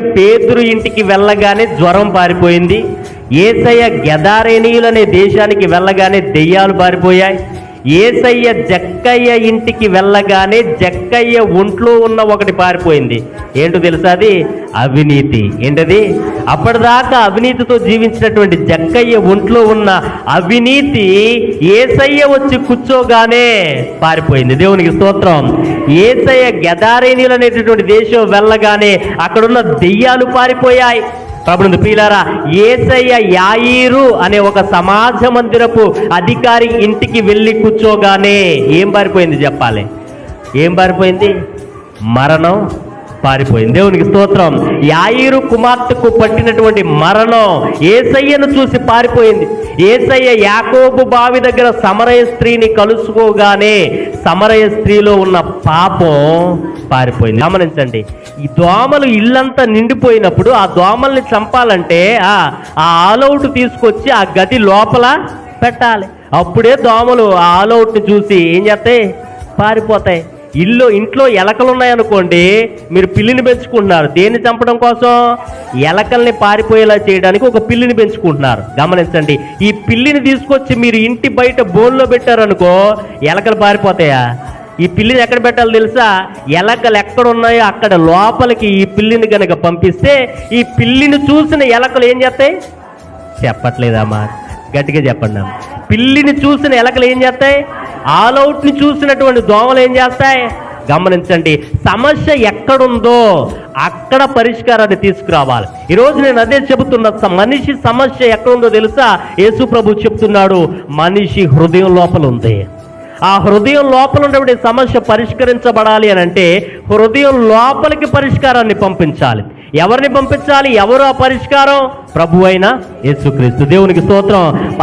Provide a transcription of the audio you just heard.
పేతురు ఇంటికి వెళ్ళగానే జ్వరం పారిపోయింది. ఏసయ్య గెదారేనీయులనే దేశానికి వెళ్ళగానే దెయ్యాలు పారిపోయాయి. ఏసయ్య జక్కయ్య ఇంటికి వెళ్ళగానే జక్కయ్య ఒంట్లో ఉన్న ఒకటి పారిపోయింది. ఏంటో తెలుసా అది? అవినీతి. ఏంటది? అప్పటిదాకా అవినీతితో జీవించినటువంటి జక్కయ్య ఒంట్లో ఉన్న అవినీతి ఏసయ్య వచ్చి కూర్చోగానే పారిపోయింది. దేవునికి స్తోత్రం. ఏసయ్య గెదారేనీయులు అనేటటువంటి దేశం వెళ్ళగానే అక్కడున్న దెయ్యాలు పారిపోయాయి. ప్రభుత్వ పీలారా ఏసయ్య యాయిరు అనే ఒక సమాజ మందిరపు అధికారి ఇంటికి వెళ్ళి కూర్చోగానే ఏం పారిపోయింది చెప్పాలి? ఏం పారిపోయింది? మరణం పారిపోయింది. దేవునికి స్తోత్రం. యాయిరు కుమార్తెకు పట్టినటువంటి మరణం ఏసయ్యను చూసి పారిపోయింది. ఏసయ్య యాకోబు బావి దగ్గర సమరయ స్త్రీని కలుసుకోగానే సమరయ స్త్రీలో ఉన్న పాపం పారిపోయింది. గమనించండి ఈ దోమలు ఇల్లంతా నిండిపోయినప్పుడు ఆ దోమల్ని చంపాలంటే ఆ ఆ ఆలౌట్ తీసుకొచ్చి ఆ గది లోపల పెట్టాలి. అప్పుడే దోమలు ఆ ఆలౌట్ని చూసి ఏం చేస్తాయి? పారిపోతాయి. ఇల్లు ఇంట్లో ఎలకలు ఉన్నాయనుకోండి మీరు పిల్లిని పెంచుకుంటున్నారు. దేన్ని చంపడం కోసం? ఎలకల్ని పారిపోయేలా చేయడానికి ఒక పిల్లిని పెంచుకుంటున్నారు. గమనించండి ఈ పిల్లిని తీసుకొచ్చి మీరు ఇంటి బయట బోన్లో పెట్టారనుకో ఎలకలు పారిపోతాయా? ఈ పిల్లిని ఎక్కడ పెట్టాలో తెలుసా? ఎలకలు ఎక్కడ ఉన్నాయో అక్కడ లోపలికి ఈ పిల్లిని కనుక పంపిస్తే ఈ పిల్లిని చూసిన ఎలకలు ఏం చేస్తాయి? చెప్పట్లేదమ్మా గట్టిగా చెప్పండి అమ్మ. పిల్లిని చూసిన ఎలకలు ఏం చేస్తాయి? ఆల్అవుట్ని చూసినటువంటి దోమలు ఏం చేస్తాయి? గమనించండి సమస్య ఎక్కడుందో అక్కడ పరిష్కారాన్ని తీసుకురావాలి. ఈరోజు నేను అదే చెబుతున్నా మనిషి సమస్య ఎక్కడుందో తెలుసా? యేసు ప్రభు చెప్తున్నాడు మనిషి హృదయం లోపల ఉంది. ఆ హృదయం లోపల ఉన్నటువంటి సమస్య పరిష్కరించబడాలి అని అంటే హృదయం లోపలికి పరిష్కారాన్ని పంపించాలి. ఎవరిని పంపించాలి? ఎవరు ఆ పరిష్కారం? ప్రభు అయిన యేసుక్రీస్తు. దేవునికి స్తోత్రం.